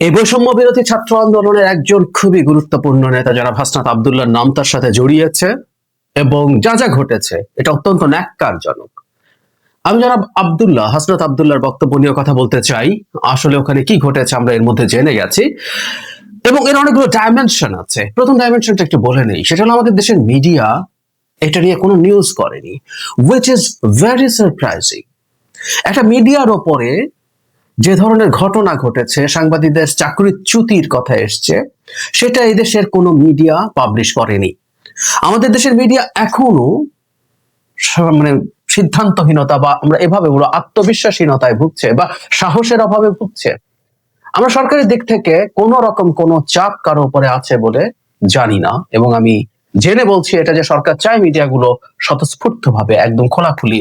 এই বৈষম্য বিরোধী ছাত্র আন্দোলনের একজন খুবই গুরুত্বপূর্ণ নেতা যারা হাসনাত আবদুল্লাহর নাম তার সাথে জড়িয়েছে এবং যা যা ঘটেছে, এটা অত্যন্ত ন্যাক্কারজনক। আমি যারা আবদুল্লাহ, হাসনাত আবদুল্লাহর বক্তব্য নিয়ে কথা বলতে চাই। আসলে ওখানে কি ঘটেছে আমরা এর মধ্যে জেনে গেছি। এবং এর অনেকগুলো ডাইমেনশন আছে। প্রথম ডাইমেনশনটা একটু বলে নেই। সেটা হলো আমাদের দেশের মিডিয়া এটা নিয়ে কোনো নিউজ করেনি উইচ ইজ ভেরি সারপ্রাইজিং একটা মিডিয়ার ওপরে যে ধরনের ঘটনা ঘটেছে, সাংবাদিকদের চাকরির চ্যুতির কথা এসছে, সেটা এই দেশের কোনো মিডিয়া পাবলিশ করেনি। আমাদের দেশের মিডিয়া এখনও মানে সিদ্ধান্তহীনতা বা আমরা এভাবে বলব আত্মবিশ্বাসহীনতায় ভুগছে বা সাহসের অভাবে ভুগছে। আমরা সরকারের দিক থেকে কোনো রকম কোনো চাপ কারও উপরে আছে বলে জানি না এবং আমি জেনে বলছি এটা যে সরকার চায় মিডিয়াগুলো স্বতঃস্ফূর্ত ভাবে একদম খোলাখুলি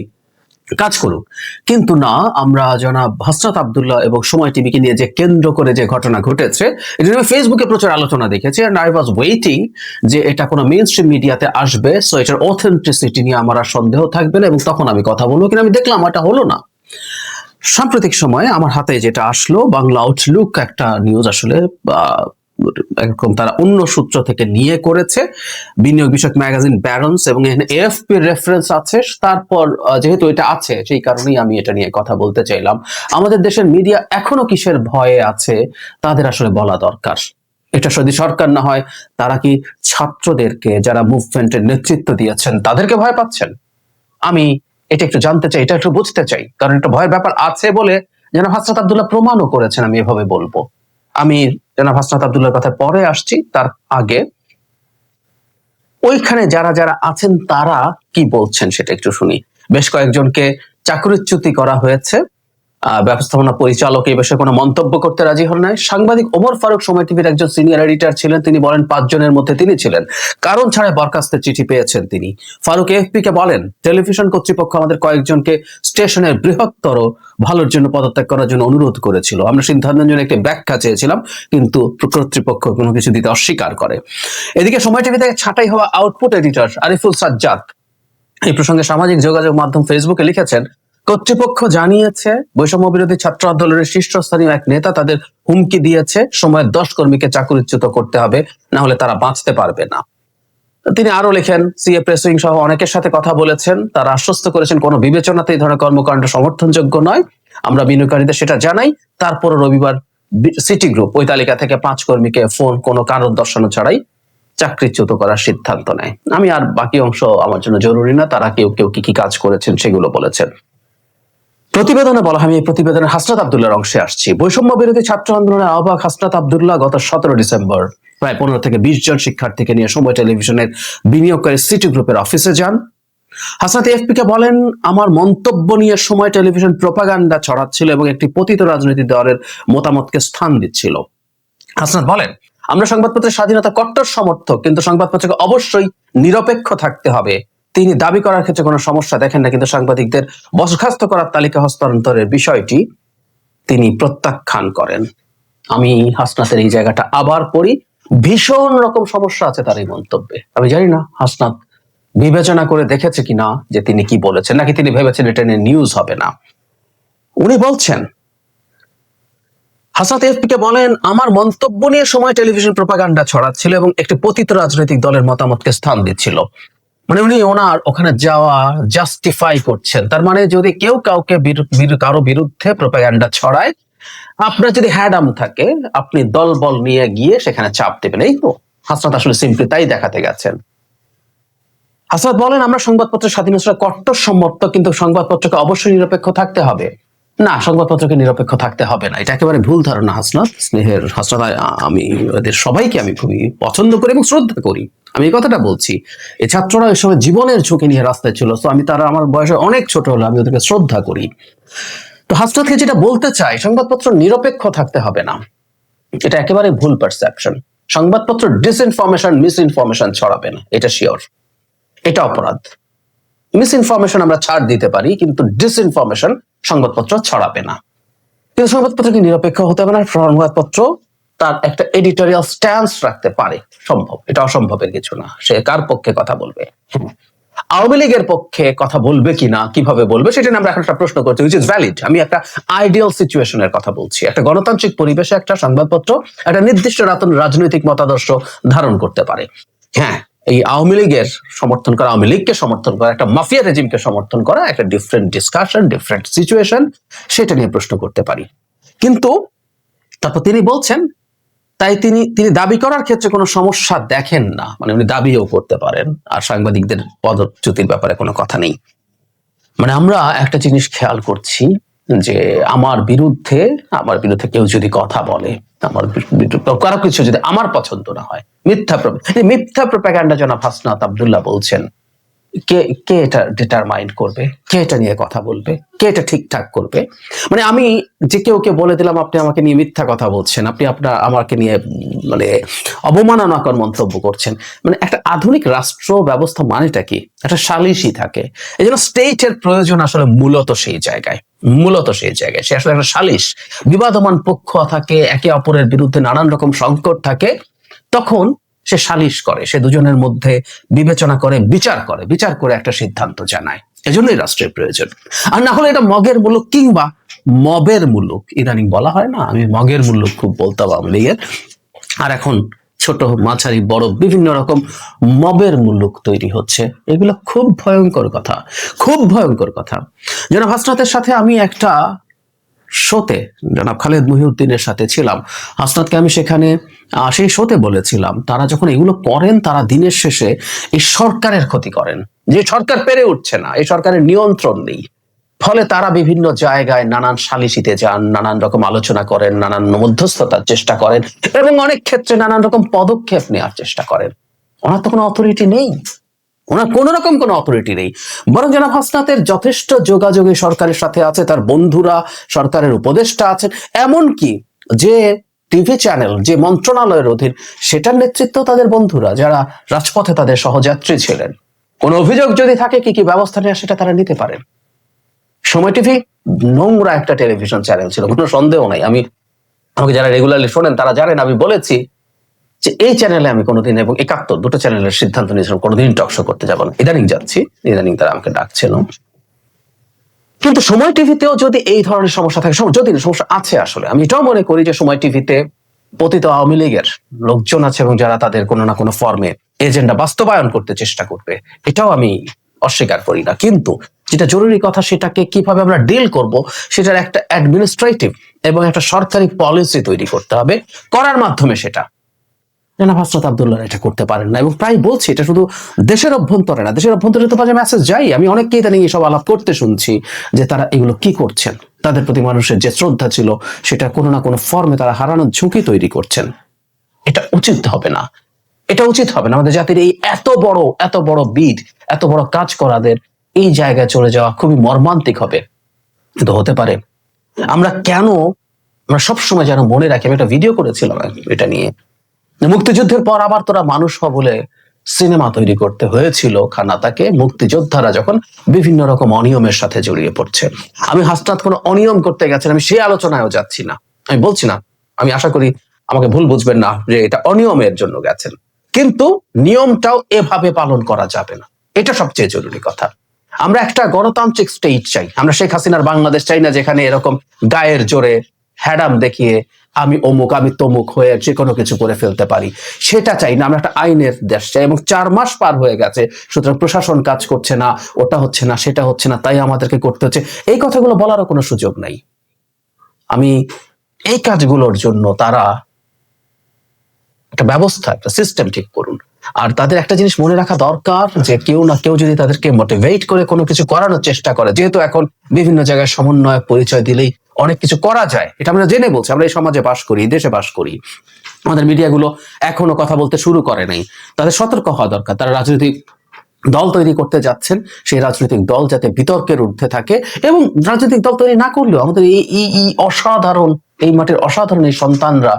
কাজ করুক। কিন্তু না, আমরা জনাব হাসনাত আবদুল্লাহ এবং সময় টিভিকে নিয়ে যে কেন্দ্র করে যে ঘটনা ঘটেছে, এটা আমি ফেসবুকে প্রচুর আলোচনা দেখেছি। অ্যান্ড আই ওয়াজ ওয়েটিং যে এটা কোনো মেইন স্ট্রিম মিডিয়াতে আসবে সো এটার অথেন্টিসিটি নিয়ে আমার আর সন্দেহ থাকবে না এবং তখন আমি কথা বলব কিন্তু আমি দেখলাম, এটা হলো না। সাম্প্রতিক সময়ে আমার হাতে যেটা আসলো, বাংলা আউটলুক একটা নিউজ আসলে এরকম তারা অন্য সূত্র থেকে নিয়ে করেছে। বিনিয়োগ বিষয়ক ম্যাগাজিন ব্যারন্স এবং এখানে এএফপি রেফারেন্স আছে। তারপর যেহেতু এটা আছে, সেই কারণেই আমি এটা নিয়ে কথা বলতে চাইলাম। আমাদের দেশের মিডিয়া এখনও কিসের ভয়ে আছে, তাদের আসলে বলা দরকার। এটা যদি সরকার না হয়, তারা কি ছাত্রদেরকে, যারা মুভমেন্টের নেতৃত্ব দিয়েছেন, তাদেরকে ভয় পাচ্ছেন? আমি এটা একটু জানতে চাই, এটা একটু বুঝতে চাই। কারণ একটা ভয়ের ব্যাপার আছে বলে যেন হাসনাত আবদুল্লাহ প্রমাণও করেছেন, আমি এভাবে বলব। আমি জানা হাসনাত আবদুল্লাহর কথা পরে আসছি, তার আগে ওইখানে যারা যারা আছেন তারা কি বলছেন সেটা একটু শুনি। বেশ কয়েকজনকে চাকরিচ্যুতি করা হয়েছে। ব্যবস্থাপনা পরিচালক এই বিষয়ে কোনো মন্তব্য করতে রাজি হন নাই। সাংবাদিক ওমর ফারুক সময় টিভির একজন সিনিয়র এডিটর ছিলেন, তিনি বলেন পাঁচজনের মধ্যে তিনি ছিলেন। কারণ ছাড়া বরখাস্তের চিঠি পেয়েছেন তিনি। ফারুক এফপি কে বলেন, টেলিভিশন কর্তৃপক্ষ আমাদের কয়েকজনকে স্টেশনের বৃহত্তর ভালোর জন্য পদত্যাগ করার জন্য অনুরোধ করেছিল। আমরা সিদ্ধান্তের জন্য একটি ব্যাখ্যা চেয়েছিলাম, কিন্তু কর্তৃপক্ষ কোনো কিছু দিতে অস্বীকার করে। এদিকে সময় টিভি থেকে ছাঁটাই হওয়া আউটপুট এডিটর আরিফুল সাজ্জাদ এই প্রসঙ্গে সামাজিক যোগাযোগ মাধ্যম ফেসবুকে লিখেছেন কর্তৃপক্ষ জানিয়েছে, বৈষম্য বিরোধী ছাত্র আন্দোলনের শীর্ষস্থানীয় এক নেতা তাদের হুমকি দিয়েছে সময়ের দশ কর্মীকে চাকরিচ্যুত করতে হবে, না হলে তারা বাঁচতে পারবে না। তিনি আরও লেখেন, সিএ প্রেসিং সহ অনেকের সাথে কথা বলেছেন, তারা আশ্বস্ত করেছেন কোনো বিবেচনাতে এই ধরনের কর্মকাণ্ড সমর্থনযোগ্য নয়। আমরা বিনিয়োগকারীদের সেটা জানাই তারপর রবিবার সিটি গ্রুপ ওই তালিকা থেকে পাঁচ কর্মীকে ফোন, কোনো কারণ দর্শানো ছাড়াই চাকরিচ্যুত করার সিদ্ধান্ত নেয়। আমি আর বাকি অংশ আমার জন্য জরুরি না, তারা কেউ কেউ কি কি কাজ করেছেন সেগুলো বলেছেন। প্রতিবেদনে বলা হয়, আমি এই প্রতিবেদনের হাসনাত আবদুল্লাহর অংশে আসছি। বৈষম্য বিরোধী ছাত্র আন্দোলনের আহ্বায়ক হাসনাত আবদুল্লাহ গত সতেরো ডিসেম্বর প্রায় পনেরো থেকে বিশ জন শিক্ষার্থীকে নিয়ে সময় টেলিভিশনের বিনিয়োগকারী সিটি গ্রুপের অফিসে যান। হাসনাত এফপি কে বলেন, আমার মন্তব্য নিয়ে সময় টেলিভিশন প্রোপাগান্ডা ছড়াচ্ছিল এবং একটি পতিত রাজনৈতিক দলের মতামতকে স্থান দিচ্ছিল। হাসনাত বলেন, আমরা সংবাদপত্রের স্বাধীনতা কট্টর সমর্থক, কিন্তু সংবাদপত্রকে অবশ্যই নিরপেক্ষ থাকতে হবে। তিনি দাবি করার ক্ষেত্রে কোনো সমস্যা দেখেন না, কিন্তু সাংবাদিকদের বরখাস্ত করার তালিকা হস্তান্তরের বিষয়টি তিনি প্রত্যাখ্যান করেন। আমি হাসনাতের এই জায়গাটা আবার পড়ি। ভীষণ রকম সমস্যা আছে তার এই মন্তব্যে। আমি জানি না হাসনাত বিবেচনা করে দেখেছে কিনা যে তিনি কি বলেছেন, নাকি তিনি ভেবেছেন এটা নিয়ে নিউজ হবে না। উনি বলছেন হাসাত এফপিকে বলেন, আমার মন্তব্য নিয়ে সময় টেলিভিশন প্রপাগান্ডা ছড়াচ্ছিল এবং একটি পতিত রাজনৈতিক দলের মতামতকে স্থান দিচ্ছিল। মানে উনি ওনার ওখানে যাওয়া জাস্টিফাই করছেন। তার মানে যদি কেউ কাউকে কারও বিরুদ্ধে প্রপাগান্ডা ছড়ায়, আপনার যদি হ্যাডাম থাকে, আপনি দল বল নিয়ে গিয়ে সেখানে চাপ দেবেন। এই তো, হাসনাত আসলে সিম্পলি তাই দেখাতে গেছেন। হাসনাত বলেন, আমরা সংবাদপত্রের স্বাধীনতা কট্টর সমর্থক কিন্তু সংবাদপত্রকে অবশ্যই নিরপেক্ষ থাকতে হবে। না, সংবাদপত্রকে নিরপেক্ষ থাকতে হবে না। এটা একেবারে ভুল ধারণা, হাসনাত। স্নেহের হাসনাত আমি এদের সবাইকে আমি খুবই পছন্দ করি এবং শ্রদ্ধা করি। আমি এই কথাটা বলছি। এই ছাত্ররা ওই সময় জীবনের ঝুঁকি নিয়ে রাস্তায় ছিল তো আমি তারা আমার বয়সে অনেক ছোট হলো আমি ওদেরকে শ্রদ্ধা করি। তো হাসনাতকে যেটা বলতে চাই, সংবাদপত্র নিরপেক্ষ থাকতে হবে না। এটা একেবারে ভুল পারসেপশন সংবাদপত্র ডিসইনফরমেশন মিস ইনফরমেশন ছড়াবে না। এটা শিওর এটা অপরাধ। মিস ইনফরমেশন আমরা ছাড় দিতে পারি, কিন্তু ডিসইনফরমেশন সংবাদপত্র ছড়াবে না। কিন্তু সংবাদপত্র কি নিরপেক্ষ হতে হবে না, সংবাদপত্র তার একটা এডিটোরিয়াল স্ট্যান্স রাখতে পারে। সম্ভব, এটা অসম্ভবের কিছু না। সে কার পক্ষে কথা বলবে? আওয়ামী লীগের পক্ষে কথা বলবে কিনা কীভাবে বলবে, সেটা আমরা এখন একটা প্রশ্ন করছি উইচ ইজ ভ্যালিড আমি একটা আইডিয়াল সিচুয়েশনের কথা বলছি। একটা গণতান্ত্রিক পরিবেশে একটা সংবাদপত্র, একটা নির্দিষ্ট রাত- রাজনৈতিক মতাদর্শ ধারণ করতে পারে। হ্যাঁ এই আওয়ামী লীগের সমর্থন করা, আওয়ামী লীগকে সমর্থন করা, একটা মাফিয়া রেজিমকে সমর্থন করা, একটা ডিফারেন্ট ডিসকাশন ডিফারেন্ট সিচুয়েশন সেটা নিয়ে প্রশ্ন করতে পারি। কিন্তু তারপর তিনি বলছেন, তাই তিনি তিনি দাবি করার ক্ষেত্রে কোনো সমস্যা দেখেন না। মানে উনি দাবিও করতে পারেন, আর সাংবাদিকদের পদচ্যুতির ব্যাপারে কোনো কথা নেই। মানে আমরা একটা জিনিস খেয়াল করছি যে আমার বিরুদ্ধে আমার বিরুদ্ধে কেউ যদি কথা বলে আমার কারও কিছু যদি আমার পছন্দ না হয়, মিথ্যা মিথ্যা প্রপাগান্ডা জনাব হাসনাত আব্দুল্লাহ বলছেন, কে কে এটা ডিটারমাইন্ড করবে? কে এটা নিয়ে কথা বলবে? কে এটা ঠিকঠাক করবে? মানে আমি যে কেউ কে বলে দিলাম, আপনি আমাকে নিয়ে মিথ্যা কথা বলছেন, আপনি আপনার আমাকে নিয়ে মানে অবমাননাকর মন্তব্য করছেন। মানে একটা আধুনিক রাষ্ট্র ব্যবস্থা মানেটা কি? একটা সালিশই থাকে। এই জন্য স্টেটের প্রয়োজন আসলে মূলত সেই জায়গায়। মূলত সেই জায়গায়। সে আসলে একটা সালিশ। বিবাদমান পক্ষ থাকে, একে অপরের বিরুদ্ধে নানান রকম সংকট থাকে, তখন সে সালিশ করে। সে দুজনের মধ্যে বিবেচনা করে, বিচার করে। বিচার করে একটা সিদ্ধান্ত জানায়। এজন্যই রাষ্ট্রের প্রয়োজন। আর না হলে এটা মগের মুলুক কিংবা মবের মুলুক। ইদানিং বলা হয় না, আমি মগের মুলুক খুব বলতাম আওয়ামী আর এখন ছোট, মাঝারি, বড় বিভিন্ন রকম মবের মুলুক তৈরি হচ্ছে। এগুলো খুব ভয়ঙ্কর কথা, খুব ভয়ঙ্কর কথা। জনাব হাসনাতের সাথে আমি একটা শোতে, জনাব খালেদ মহিউদ্দিনের সাথে ছিলাম। হাসনাতকে আমি সেখানে সেই শোতে বলেছিলাম, তারা যখন এগুলো করেন, তারা দিনের শেষে এই সরকারের ক্ষতি করেন। যে সরকার পেরে উঠছে না, এই সরকারের নিয়ন্ত্রণ নেই। ফলে তারা বিভিন্ন জায়গায় নানান সালিসিতে যান, নানান রকম আলোচনা করেন, নানান মধ্যস্থতার চেষ্টা করেন এবং অনেক ক্ষেত্রে নানান রকম পদক্ষেপ নেওয়ার চেষ্টা করেন। ওনার তো কোনো অথরিটি নেই। ওনার কোন রকম কোনো অথরিটি নেই। বরং জনাব হাসনাতের যথেষ্ট যোগাযোগে সরকারের সাথে আছে, তার বন্ধুরা, সরকারের উপদেষ্টা আছেন। এমনকি যে টিভি চ্যানেল, যে মন্ত্রণালয়ের অধীন, সেটার নেতৃত্ব তাদের বন্ধুরা, যারা রাজপথে তাদের সহযাত্রী ছিলেন। কোন অভিযোগ যদি থাকে কি কি ব্যবস্থা নেওয়া সেটা তারা নিতে পারেন। সময় টিভি নোংরা একটা টেলিভিশন চ্যানেল ছিল, কোনো সন্দেহ নাই। আমি, আমাকে যারা রেগুলারলি শোনেন, তারা জানেন, আমি বলেছি যে এই চ্যানেলে আমি কোনোদিন এবং একাত্তর, দুটো চ্যানেলের সিদ্ধান্ত নিয়েছিলাম, কোনোদিন টকশো করতে যাব না। ইদানিং যাচ্ছি ইদানিং তারা আমাকে ডাকছিল। কিন্তু সময় টিভিতেও যদি এই ধরনের সমস্যা থাকে যদি সমস্যা আছে আসলে। আমি এটাও মনে করি যে সময় টিভিতে পতিত আওয়ামী লীগের লোকজন আছে এবং যারা তাদের কোনো না কোনো ফর্মে এজেন্ডা বাস্তবায়ন করতে চেষ্টা করবে, এটাও আমি অস্বীকার করি না। কিন্তু যেটা জরুরি কথা সেটাকে কীভাবে আমরা ডিল করব সেটার একটা অ্যাডমিনিস্ট্রেটিভ এবং একটা সরকারি পলিসি তৈরি করতে হবে, করার মাধ্যমে সেটা। আবদুল্লাহ এটা করতে পারেন না এবং প্রায় বলছি, এটা শুধু দেশের অভ্যন্তরে না, দেশের অভ্যন্তরে তো মেসেজ যাই। আমি অনেককেই এসব আলাপ করতে শুনছি যে তারা এগুলো কি করছেন। তাদের প্রতি মানুষের যে শ্রদ্ধা ছিল, সেটা কোনো না কোনো ফর্মে তারা হারানোর ঝুঁকি তৈরি করছেন। এটা উচিত হবে না। এটা উচিত হবে না। আমাদের জাতির এই এত বড় এত বড় বিড এত বড় কাজ করাদের এই জায়গায় চলে যাওয়া খুবই মর্মান্তিক হবে। কিন্তু হতে পারে। আমরা কেন, আমরা সবসময় যেন মনে রাখি, আমি একটা ভিডিও করেছিলাম এটা নিয়ে। মুক্তিযুদ্ধের পর আবার তোরা মানুষ হ বলে সিনেমা তৈরি করতে হয়েছিল খানাতাকে। মুক্তিযোদ্ধারা যখন বিভিন্ন রকম অনিয়মের সাথে জড়িয়ে পড়ছে। আমি হাসনাত কোনো অনিয়ম করতে গেছেন, আমি সেই আলোচনায়ও যাচ্ছি না। আমি বলছি না, আমি আশা করি আমাকে ভুল বুঝবেন না যে এটা অনিয়মের জন্য গেছেন। কিন্তু নিয়মটাও এভাবে পালন করা যাবে না। এটা সবচেয়ে জরুরি কথা। আমরা একটা গণতান্ত্রিক স্টেট চাই। আমরা শেখ হাসিনার বাংলাদেশ চাই না যেখানে এরকম গায়ের জোরে হ্যাডাম দেখিয়ে আমি অমুক, আমি তমুক হয়ে যে কোনো কিছু করে ফেলতে পারি। সেটা চাই না। আমরা একটা আইনের দেশ চাই এবং চার মাস পার হয়ে গেছে, সুতরাং প্রশাসন কাজ করছে না, ওটা হচ্ছে না, সেটা হচ্ছে না, তাই আমাদেরকে করতে হচ্ছে। এই কথাগুলো বলারও কোনো সুযোগ নাই। আমি এই কাজগুলোর জন্য তারা একটা ব্যবস্থা, একটা সিস্টেম ঠিক করুন। আর তাদের একটা জিনিস মনে রাখা দরকার যে কেউ না কেউ যদি তাদেরকে মোটিভেট করে কোনো কিছু করানোর চেষ্টা করে, যেহেতু এখন বিভিন্ন জায়গায় সমন্বয়, পরিচয় দিলেই অনেক কিছু করা যায়। এটা আমরা জেনে বলছি, আমরা এই সমাজে বাস করি দেশে বাস করি। আমাদের মিডিয়াগুলো এখনও কথা বলতে শুরু করে নাই। তাদের সতর্ক হওয়া দরকার। তারা রাজনৈতিক দল তৈরি করতে যাচ্ছেন, সেই রাজনৈতিক দল যাতে বিতর্কের ঊর্ধ্বে থাকে এবং রাজনৈতিক দল তৈরি না করলেও আমাদের এই অসাধারণ, এই মাঠের অসাধারণ এই সন্তানরা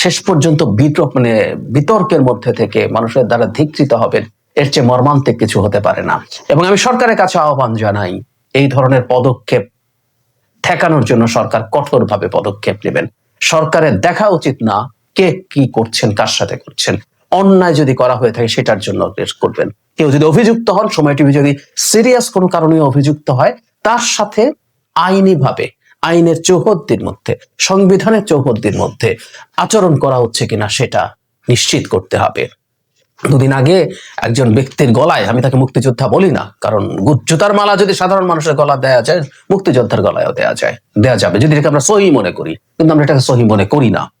শেষ পর্যন্ত বিতর্ক মানে বিতর্কের মধ্যে থেকে মানুষের দ্বারা ধিকৃত হবেন, এর চেয়ে মর্মান্তিক কিছু হতে পারে না। এবং আমি সরকারের কাছে আহ্বান জানাই, এই ধরনের পদক্ষেপ ঠেকানোর জন্য সরকার কঠোরভাবে পদক্ষেপ নেবেন। সরকারের দেখা উচিত না কে কি করছেন, কার সাথে করছেন। অন্যায় যদি করা হয়ে থাকে, সেটার জন্য করবেন। কেউ যদি অভিযুক্ত হন, সময় টিভি যদি সিরিয়াস কোনো কারণে অভিযুক্ত হয়, তার সাথে আইনিভাবে আইনের চৌহদ্দির মধ্যে, সংবিধানের চৌহদ্দির মধ্যে আচরণ করা হচ্ছে কিনা সেটা নিশ্চিত করতে হবে। দুদিন আগে একজন ব্যক্তির গলায়, আমি তাকে মুক্তিযোদ্ধা বলি না, কারণ গু- জুতার মালা যদি সাধারণ মানুষের গলা দেয়া যায়, মুক্তিযোদ্ধার গলায়ও দেয়া যায়, দেয়া যাবে। যদি এটাকে আমরা সহি মনে করি, কিন্তু আমরা এটাকে সহি মনে করি না।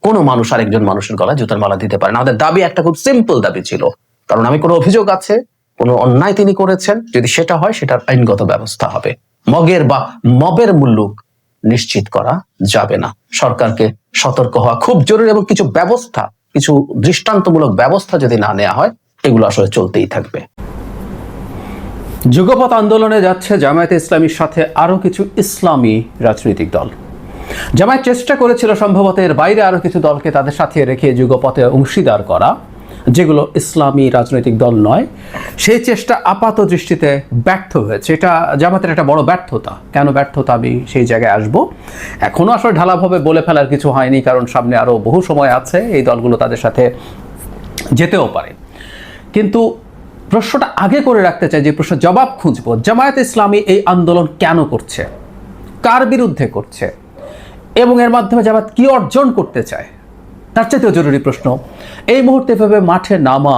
কোনো মানুষ আরেকজন মানুষের গলায় জুতার মালা দিতে পারে না। আমাদের দাবি একটা খুব সিম্পল দাবি ছিল, কারণ আমি কোনো অভিযোগ আছে, কোনো অন্যায় তিনি করেছেন, যদি সেটা হয় সেটার আইনগত ব্যবস্থা হবে। মগের বা মবের মুল্লুক নিশ্চিত করা যাবে না। সরকারকে সতর্ক হওয়া খুব জরুরি এবং কিছু ব্যবস্থা, কিছু দৃষ্টান্তমূলক ব্যবস্থা যদি না নেওয়া হয়, এগুলো আসলে চলতেই থাকবে। যুগপথ আন্দোলনে যাচ্ছে জামায়াতে ইসলামীর সাথে আরও কিছু ইসলামী রাজনৈতিক দল। জামায়াত চেষ্টা করেছিল সম্ভবত এর বাইরে আরও কিছু দলকে তাদের সাথে রেখে যুগপথে অংশীদার করা। যেগুলো ইসলামী রাজনৈতিক দল নয়, সেই চেষ্টা আপাত দৃষ্টিতে ব্যর্থ হয়েছে। এটা জামাতের একটা বড় ব্যর্থতা। কেন ব্যর্থতা? আমি সেই জায়গায় আসব। এখনও আসলে ঢালাভাবে বলে ফেলার কিছু হয়নি, কারণ সামনে আরও বহু সময় আছে, এই দলগুলো তাদের সাথে যেতেও পারে। কিন্তু প্রশ্নটা আগে করে রাখতে চাই, যে প্রশ্ন জবাব খুঁজবো। জামায়াত ইসলামী এই আন্দোলন কেন করছে? কার বিরুদ্ধে করছে? এবং এর মাধ্যমে জামাত কি অর্জন করতে চায়? তার চাইতেও জরুরি প্রশ্ন, এই মুহূর্তে এভাবে মাঠে নামা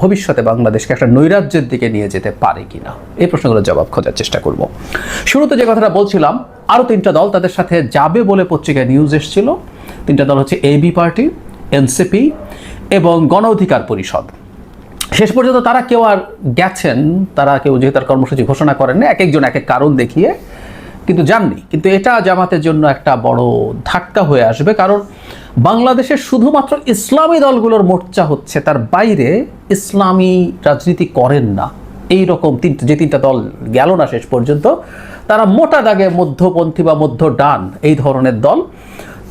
ভবিষ্যতে বাংলাদেশকে একটা নৈরাজ্যের দিকে নিয়ে যেতে পারে কিনা? এই প্রশ্নগুলোর জবাব খোঁজার চেষ্টা করব। শুরুতে যে কথাটা বলছিলাম আরও তিনটা দল তাদের সাথে যাবে বলে পত্রিকায় নিউজ এসেছিল। তিনটা দল হচ্ছে এবি পার্টি এনসিপি এবং গণ অধিকার পরিষদ। শেষ পর্যন্ত তারা কেউ আর গেছেন, তারা কেউ যেহেতু তার কর্মসূচি ঘোষণা করেন না এক একজন এক এক কারণ দেখিয়ে কিন্তু যাননি। কিন্তু এটা জামাতের জন্য একটা বড় ধাক্কা হয়ে আসবে, কারণ বাংলাদেশের শুধুমাত্র ইসলামী দলগুলোর মোর্চা হচ্ছে, তার বাইরে ইসলামী রাজনীতি করেন না। এই রকম তিনটে, যে তিনটা দল গেল না শেষ পর্যন্ত, তারা মোটা দাগে মধ্যপন্থী বা মধ্য ডান এই ধরনের দল।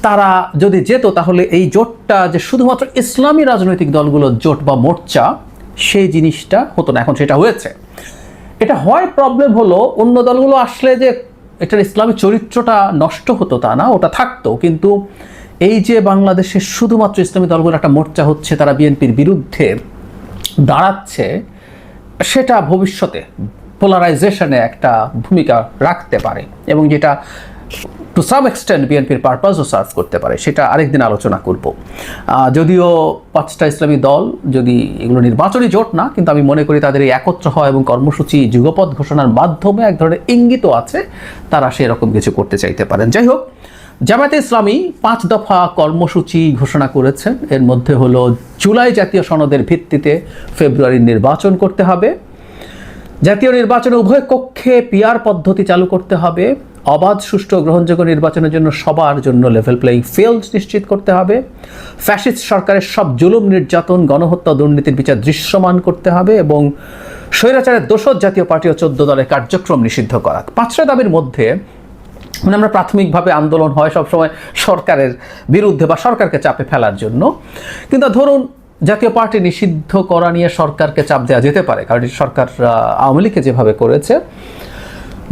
তারা যদি যেত, তাহলে এই জোটটা যে শুধুমাত্র ইসলামী রাজনৈতিক দলগুলোর জোট বা মোর্চা, সেই জিনিসটা হতো না। এখন সেটা হয়েছে। এটা হয় প্রবলেম হলো, অন্য দলগুলো আসলে যে এটার ইসলামী চরিত্রটা নষ্ট হতো তা না, ওটা থাকতো। কিন্তু এই যে বাংলাদেশে শুধুমাত্র ইসলামী দলগুলো একটা মোর্চা হচ্ছে, তারা বিএনপির বিরুদ্ধে দাঁড়াচ্ছে, সেটা ভবিষ্যতে পোলারাইজেশনে একটা ভূমিকা রাখতে পারে এবং যেটা টু সাম এক্সটেন্ট বিএনপির পারপাসও সার্ভ করতে পারে, সেটা আরেকদিন আলোচনা করব। যদিও পাঁচটা ইসলামী দল যদি এগুলো নির্বাচনী জোট না, কিন্তু আমি মনে করি তাদের এই একত্র হওয়া এবং কর্মসূচি যুগপথ ঘোষণার মাধ্যমে এক ধরনের ইঙ্গিতও আছে, তারা সেরকম কিছু করতে চাইতে পারেন। যাই হোক জামায়াতে ইসলামী পাঁচ দফা কর্মসূচি ঘোষণা করেছেন এর মধ্যে হলো জুলাই জাতীয় সনদের ভিত্তিতে ফেব্রুয়ারির নির্বাচন করতে হবে। জাতীয় নির্বাচনে উভয় কক্ষে পিয়ার পদ্ধতি চালু করতে হবে। অবাধ, সুষ্ঠু, গ্রহণযোগ্য নির্বাচনের জন্য সবার জন্য লেভেল প্লেইং ফিল্ড নিশ্চিত করতে হবে। ফ্যাসিস্ট সরকারের সব জুলুম, নির্যাতন, গণহত্যা, দুর্নীতির বিচার দৃশ্যমান করতে হবে এবং স্বৈরাচারের দোষর জাতীয় পার্টি ও চোদ্দ দলের কার্যক্রম নিষিদ্ধ করা। পাঁচটা দাবির মধ্যে মানে আমরা প্রাথমিকভাবে আন্দোলন হয় সবসময় সরকারের বিরুদ্ধে বা সরকারকে চাপে ফেলার জন্য। কিন্তু ধরুন, জাতীয় পার্টি নিষিদ্ধ করা নিয়ে সরকারকে চাপ দেওয়া যেতে পারে, কারণ সরকার আওয়ামী লীগকে যেভাবে করেছে।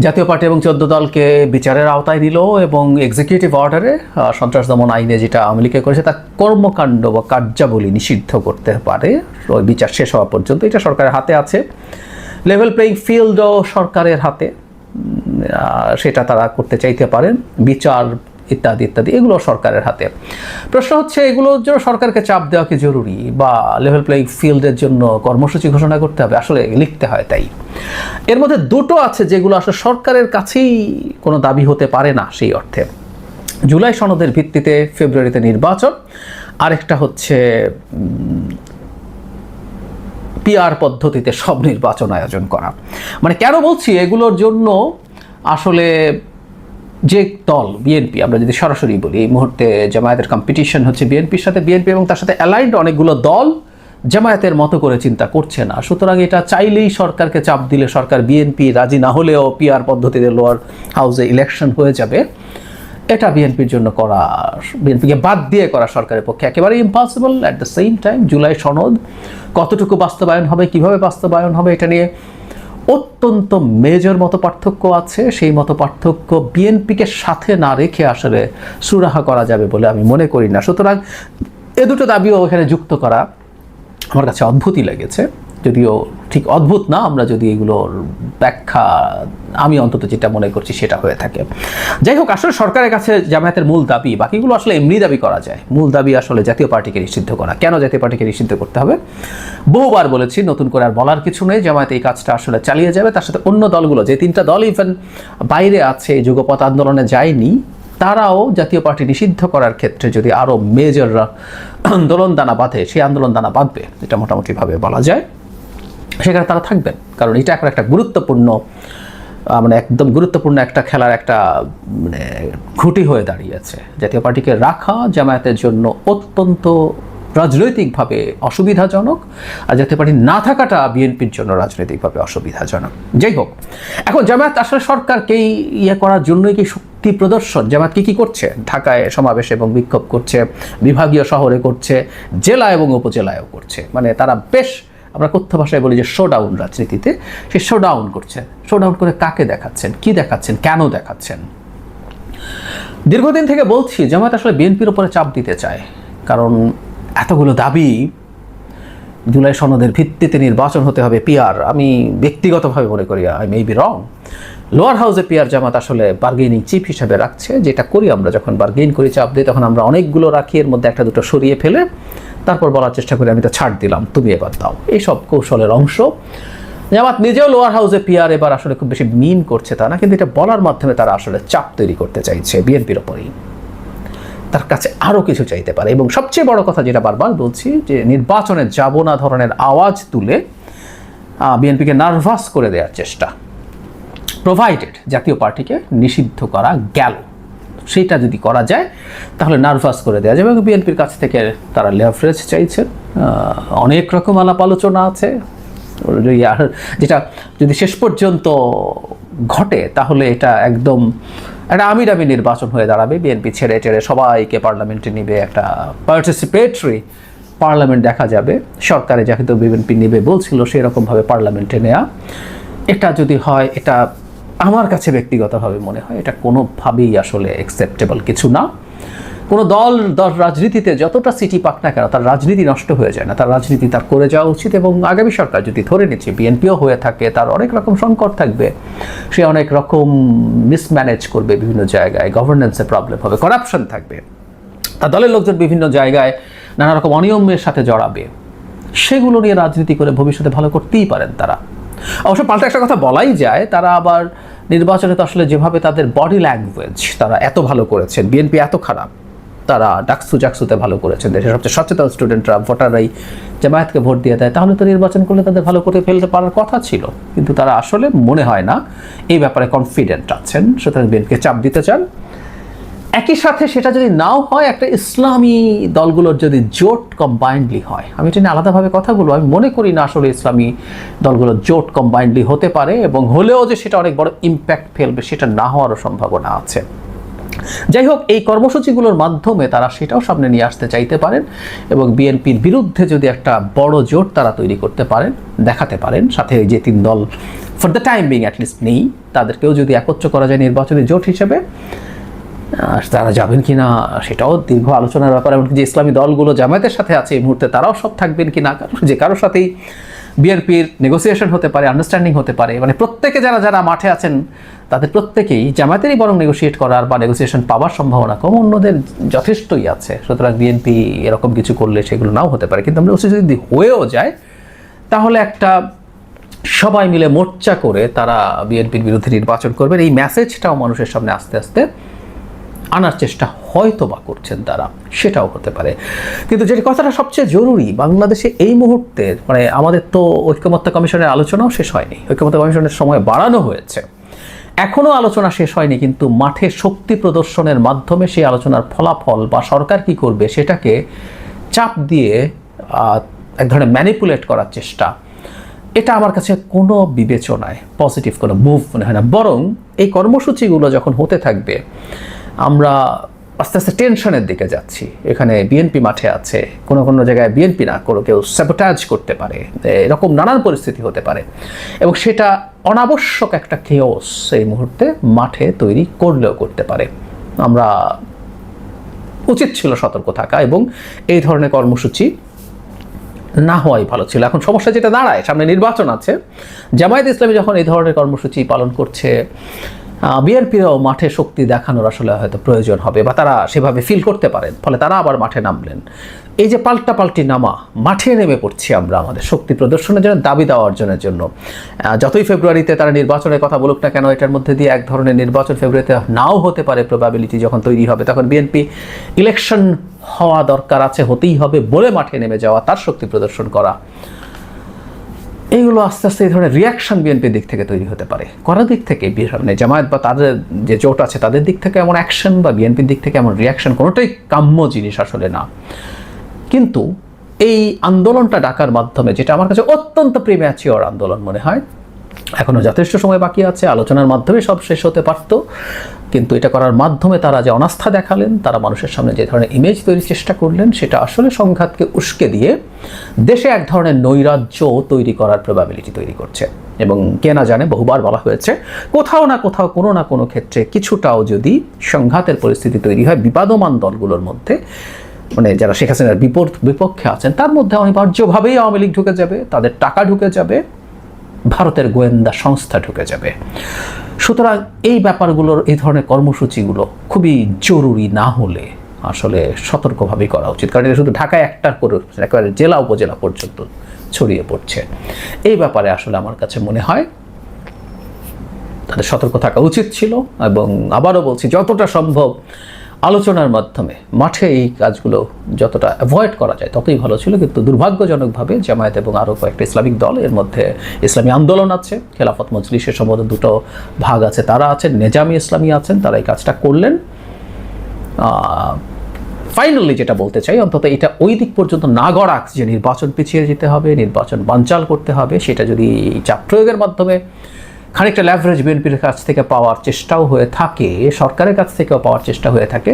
জাতীয় পার্টি এবং চোদ্দ দলকে বিচারের আওতায় নিল এবং এক্সিকিউটিভ অর্ডারে সন্ত্রাস দমন আইনে যেটা আওয়ামী লীগে করেছে, তার কর্মকাণ্ড বা কার্যাবলী নিষিদ্ধ করতে পারে। ওই বিচার শেষ হওয়া পর্যন্ত এটা সরকারের হাতে আছে। লেভেল প্লেইং ফিল্ডও সরকারের হাতে। সেটা তারা করতে চাইতে পারেন, বিচার ইত্যাদি ইত্যাদি, এগুলো সরকারের হাতে। প্রশ্ন হচ্ছে, এগুলোর জন্য সরকারকে চাপ দেওয়া কি জরুরি? বা লেভেল প্লেইং ফিল্ডের জন্য কর্মসূচি ঘোষণা করতে হবে? আসলে লিখতে হয় তাই। এর মধ্যে দুটো আছে যেগুলো আসলে সরকারের কাছেই কোনো দাবি হতে পারে না সেই অর্থে। জুলাই সনদের ভিত্তিতে ফেব্রুয়ারিতে নির্বাচন। আরেকটা হচ্ছে পিআর পদ্ধতিতে সব নির্বাচন আয়োজন করা। মানে কেন বলছি, এগুলোর জন্য আসলে যে দল, বিএনপি, আমরা যদি সরাসরি বলি, এই মুহূর্তে জামায়াতের কম্পিটিশন হচ্ছে বিএনপির সাথে, বিএনপি এবং তার সাথে অ্যালাইন্ড অনেকগুলো দল জামায়াতের মতো করে চিন্তা করছে না। সুতরাং এটা চাইলেই সরকারকে চাপ দিলে সরকার বিএনপি রাজি না হলেও পিআর পদ্ধতিতে লোয়ার হাউসে ইলেকশন হয়ে যাবে। এটা বিএনপির জন্য করা, বিএনপিকে বাদ দিয়ে করা সরকারের পক্ষে একেবারে impossible at the same time July সনদ কতটুকু বাস্তবায়ন হবে, কীভাবে বাস্তবায়ন হবে, এটা নিয়ে অত্যন্ত মেজর মতো পার্থক্য আছে। সেই মতো পার্থক্য বিএনপিকে সাথে না রেখে আসলে সুরাহা করা যাবে বলে আমি মনে করি না। সুতরাং এ দুটো দাবিও এখানে যুক্ত করা আমার কাছে অদ্ভুতই লেগেছে। যদিও ঠিক অদ্ভুত না, আমরা যদি এগুলোর ব্যাখ্যা, আমি অন্তত যেটা মনে করছি সেটা হয়ে থাকে। যাই হোক, আসলে সরকারের কাছে জামায়াতের মূল দাবি, বাকিগুলো আসলে এমনি দাবি করা যায়। মূল দাবি আসলে জাতীয় পার্টিকে নিষিদ্ধ করা। কেন জাতীয় পার্টিকে নিষিদ্ধ করতে হবে? বহুবার বলেছি, নতুন করে আর বলার কিছু নেই। জামায়াত এই কাজটা আসলে চালিয়ে যাবে। তার সাথে অন্য দলগুলো, যে তিনটা দল ইভেন বাইরে আছে যুগপথ আন্দোলনে যায়নি, তারাও জাতীয় পার্টি নিষিদ্ধ করার ক্ষেত্রে যদি আরও মেজররা আন্দোলন দানা বাঁধে, সেই আন্দোলন দানা বাঁধবে। এটা মোটামুটিভাবে বলা যায়। সেখানে তারা থাকবেন। কারণ এটা এখন একটা গুরুত্বপূর্ণ মানে একদম গুরুত্বপূর্ণ একটা খেলার একটা মানে খুঁটি হয়ে দাঁড়িয়েছে জাতীয় পার্টিকে রাখা জামায়াতের জন্য অত্যন্ত রাজনৈতিকভাবে অসুবিধাজনক আর জাতীয় পার্টি না থাকাটা বিএনপির জন্য রাজনৈতিকভাবে অসুবিধাজনক। যাই হোক, এখন জামায়াত আসলে সরকারকেই ইয়ে করার জন্যই কি শক্তি প্রদর্শন? জামায়াত কি কী করছে? ঢাকায় সমাবেশ এবং বিক্ষোভ করছে, বিভাগীয় শহরে করছে, জেলা এবং উপজেলায়ও করছে। মানে তারা বেশ আমরা কথ্য ভাষায় বলি যে শোডাউন রাজনীতিতে। সে শোডাউন করছে। শোডাউন করে কাকে দেখাচ্ছেন? কি দেখাচ্ছেন? কেন দেখাচ্ছেন? দীর্ঘদিন থেকে বলছি, জামায়াত আসলে বিএনপির উপরে চাপ দিতে চায়। কারণ এতগুলো দাবি, জুলাই সনদের ভিত্তিতে নির্বাচন হতে হবে পিয়ার আমি ব্যক্তিগতভাবে মনে করি I may be wrong lower হাউসে পিয়ার জামাত আসলে বার্গেনিং চিফ হিসাবে রাখছে, যেটা করি আমরা যখন বার্গেন করি, চাপ দিই, তখন আমরা অনেকগুলো রাখি এর মধ্যে একটা দুটো সরিয়ে ফেলে তারপর বলার চেষ্টা করি, আমি তো ছাড় দিলাম, তুমি এবার দাও। এইসব কৌশলের অংশ। জামাত নিজেও লোয়ার হাউসে পিআর এবার আসলে খুব বেশি মিন করছে তা না, কিন্তু এটা বলার মাধ্যমে তারা আসলে চাপ তৈরি করতে চাইছে বিএনপির ওপরেই। তার কাছে আরও কিছু চাইতে পারে, এবং সবচেয়ে বড় কথা যেটা বারবার বলছি, যে নির্বাচনে যাব না ধরনের আওয়াজ তুলে বিএনপিকে নার্ভাস করে দেওয়ার চেষ্টা। প্রোভাইডেড জাতীয় পার্টিকে নিষিদ্ধ করা গেল। সেটা যদি করা যায়, তাহলে নার্ভাস করে দেওয়া যাবে। এবং বিএনপির কাছ থেকে তারা লেভারেজ চাইছেন। অনেক রকম আলাপ আলোচনা আছে। আর যেটা যদি শেষ পর্যন্ত ঘটে, তাহলে এটা একদম একটা আমির আমি নির্বাচন হয়ে দাঁড়াবে। বিএনপি ছেড়ে ছেড়ে সবাইকে পার্লামেন্টে নিবে, একটা পার্টিসিপেটরি পার্লামেন্ট দেখা যাবে। সরকারে যাকে তো বিএনপি নেবে বলছিল, সেরকমভাবে পার্লামেন্টে নেওয়া এটা যদি হয়, এটা আমার কাছে ব্যক্তিগতভাবে মনে হয় এটা কোনোভাবেই আসলে অ্যাকসেপ্টেবল কিছু না। কোনো দল দল রাজনীতিতে যতটা সিটি পাক না কেন, তার রাজনীতি নষ্ট হয়ে যায় না। তার রাজনীতি তার করে যাওয়া উচিত এবং আগামী সরকার যদি ধরে নিচ্ছে, বিএনপিও হয়ে থাকে, তার অনেক রকম সংকট থাকবে, সে অনেক রকম মিসম্যানেজ করবে বিভিন্ন জায়গায় গভর্নেন্সের প্রবলেম হবে করাপশন থাকবে। তার দলের লোকজন বিভিন্ন জায়গায় নানা রকম অনিয়মের সাথে জড়াবে। সেগুলো নিয়ে রাজনীতি করে ভবিষ্যতে ভালো করতেই পারেন তারা। অবশ্য পাল্টা একটা কথা বলাই যায়, তারা আবার নির্বাচনে তো আসলে যেভাবে তাদের বডি ল্যাঙ্গুয়েজ তারা এত ভালো করেছেন বিএনপি এত খারাপ, তারা ডাকসু জাকসুতে ভালো করেছেন দেশের সবচেয়ে সচেতন স্টুডেন্টরা ভোটাররাই জামায়াতকে ভোট দিয়ে দেয়, তাহলে তো নির্বাচন করলে তাদের ভালো করে ফেলতে পারার কথা ছিল। কিন্তু তারা আসলে মনে হয় না, এই ব্যাপারে কনফিডেন্ট আছেন, সুতরাং বিএনপিকে চাপ দিতে চান। একই সাথে সেটা যদি নাও হয়, একটা ইসলামী দলগুলোর যদি জোট কম্বাইন্ডলি হয়। আমি এটা নিয়ে আলাদাভাবে কথা বলব। আমি মনে করি না আসলে ইসলামী দলগুলোর জোট কম্বাইন্ডলি হতে পারে এবং হলেও যে সেটা অনেক বড় ইম্প্যাক্ট ফেলবে, সেটা না হওয়ারও সম্ভাবনা আছে। যাই হোক, এই কর্মসূচিগুলোর মাধ্যমে তারা সেটাও সামনে নিয়ে আসতে চাইতে পারেন এবং বিএনপির বিরুদ্ধে যদি একটা বড় জোট তারা তৈরি করতে পারেন, দেখাতে পারেন, সাথে যে তিন দল for the time being at least নেই, তাদেরকেও যদি একত্র করা যায় নির্বাচনী জোট হিসেবে তারা যাবেন কি না সেটাও দীর্ঘ আলোচনার ব্যাপার, এমনকি যে ইসলামী দলগুলো জামায়াতের সাথে আছে, এই মুহূর্তে তারাও সব থাকবেন কি না কারণ যে কারোর সাথেই বিএনপির নেগোসিয়েশন হতে পারে আন্ডারস্ট্যান্ডিং হতে পারে মানে প্রত্যেকে যারা যারা মাঠে আছেন, তাদের প্রত্যেকেই জামায়াতেরই বরং নেগোসিয়েট করার বা নেগোসিয়েশন পাওয়ার সম্ভাবনা কম, অন্যদের যথেষ্টই আছে। সুতরাং বিএনপি এরকম কিছু করলে সেগুলো নাও হতে পারে। কিন্তু আমরা যদি হয়েও যায়, তাহলে একটা সবাই মিলে মোর্চা করে তারা বিএনপির বিরুদ্ধে নির্বাচন করবেন। এই মেসেজটাও মানুষের সামনে আস্তে আস্তে আনার চেষ্টা হয়তো বা করছেন তারা, সেটাও হতে পারে। কিন্তু যে কথাটা সবচেয়ে জরুরি, বাংলাদেশে এই মুহূর্তে মানে আমাদের তো ঐক্যমত্য কমিশনের আলোচনাও শেষ হয়নি, ঐক্যমত্য কমিশনের সময় বাড়ানো হয়েছে। এখনও আলোচনা শেষ হয়নি, কিন্তু মাঠে শক্তি প্রদর্শনের মাধ্যমে সেই আলোচনার ফলাফল বা সরকার কি করবে সেটাকে চাপ দিয়ে এক ধরনের ম্যানিপুলেট করার চেষ্টা, এটা আমার কাছে কোনো বিবেচনায় পজিটিভ কোনো মুভ মনে হয় না। বরং এই কর্মসূচিগুলো যখন হতে থাকবে আমরা আস্তে আস্তে টেনশনের দিকে যাচ্ছি। এখানে বিএনপি মাঠে আছে, কোনো কোনো জায়গায় বিএনপি না কোনো কেউ স্যাবোটাজ করতে পারে, এরকম নানান পরিস্থিতি হতে পারে। এবং সেটা অনাবশ্যক একটা কেওস এই মুহূর্তে মাঠে তৈরি করলেও করতে পারে। আমরা উচিত ছিল সতর্ক থাকা এবং এই ধরনের কর্মসূচি না হওয়াই ভালো ছিল। এখন সমস্যা যেটা দাঁড়ায়, সামনে নির্বাচন আছে। জামায়াত ইসলামী যখন এই ধরনের কর্মসূচি পালন করছে বিএনপিরাও মাঠে শক্তি দেখানোর আসলে হয়তো প্রয়োজন হবে বা তারা সেভাবে ফিল করতে পারেন। ফলে তারা আবার মাঠে নামলেন। এই যে পাল্টা পাল্টি নামা, মাঠে নেমে পড়ছি আমরা আমাদের শক্তি প্রদর্শনের জন্য, দাবি দেওয়া অর্জনের জন্য। যতই ফেব্রুয়ারিতে তারা নির্বাচনের কথা বলুক না কেন, এটার মধ্যে দিয়ে এক ধরনের নির্বাচন ফেব্রুয়ারিতে নাও হতে পারে প্রবাবিলিটি যখন তৈরি হবে, তখন বিএনপি ইলেকশন হওয়া দরকার আছে, হতেই হবে বলে মাঠে নেমে যাওয়া, তার শক্তি প্রদর্শন করা। এইগুলো আস্তে আস্তে এই ধরনের রিয়াকশন বিএনপির দিক থেকে তৈরি হতে পারে। করার দিক থেকে মানে জামায়াত বা তাদের যে জোট আছে, তাদের দিক থেকে এমন অ্যাকশন বা বিএনপির দিক থেকে এমন রিয়াকশন কোনোটাই কাম্য জিনিস আসলে না। কিন্তু এই আন্দোলনটা ডাকার মাধ্যমে, যেটা আমার কাছে অত্যন্ত প্রিম্যাচিওর আন্দোলন মনে হয় এখনও যথেষ্ট সময় বাকি আছে, আলোচনার মাধ্যমে সব শেষ হতে পারত, কিন্তু এটা করার মাধ্যমে তারা যে অনাস্থা দেখালেন, তারা মানুষের সামনে যে ধরনের ইমেজ তৈরির চেষ্টা করলেন, সেটা আসলে সংঘাতকে উস্কে দিয়ে দেশে এক ধরনের নৈরাজ্য তৈরি করার প্রবাবিলিটি তৈরি করছে। এবং কে না জানে, বহুবার বলা হয়েছে, কোথাও না কোথাও কোনো না কোনো ক্ষেত্রে কিছুটাও যদি সংঘাতের পরিস্থিতি তৈরি হয়, বিবাদমান দলগুলোর মধ্যে মানে যারা শেখ হাসিনার বিপক্ষে আছেন, তার মধ্যে অনিবার্যভাবেই আওয়ামী লীগ ঢুকে যাবে, তাদের টাকা ঢুকে যাবে ভারতের গোয়েন্দা সংস্থা ঢুকে যাবে। সুতরাং এই ব্যাপারগুলোর, এই ধরনের কর্মসূচিগুলো খুবই জরুরি না হলে আসলে সতর্কভাবেই করা উচিত। কারণ এটা শুধু ঢাকায় একটা করে, একেবারে জেলা উপজেলা পর্যন্ত ছড়িয়ে পড়ছে। এই ব্যাপারে আসলে আমার কাছে মনে হয় তাদের সতর্ক থাকা উচিত ছিল এবং আবারও বলছি, যতটা সম্ভব আলোচনার মাধ্যমে। মাঠে এই কাজগুলো যতটা অ্যাভয়েড করা যায়, ততই ভালো ছিল। কিন্তু দুর্ভাগ্যজনকভাবে জামায়াত এবং আরও কয়েকটা ইসলামিক দল এর মধ্যে ইসলামী আন্দোলন আছে, খেলাফত মজলিসের সম্বন্ধে দুটো ভাগ আছে। তারা আছেন, নেজামি ইসলামী আছেন, তারা এই কাজটা করলেন। ফাইনালি যেটা বলতে চাই, অন্তত এটা ওই দিক পর্যন্ত না গড়াক যে নির্বাচন পিছিয়ে যেতে হবে, নির্বাচন বানচাল করতে হবে, সেটা যদি চাপ প্রয়োগের মাধ্যমে খানিকটা ল্যাভারেজ বিএনপির কাছ থেকে পাওয়ার চেষ্টাও হয়ে থাকে, সরকারের কাছ থেকেও পাওয়ার চেষ্টা হয়ে থাকে।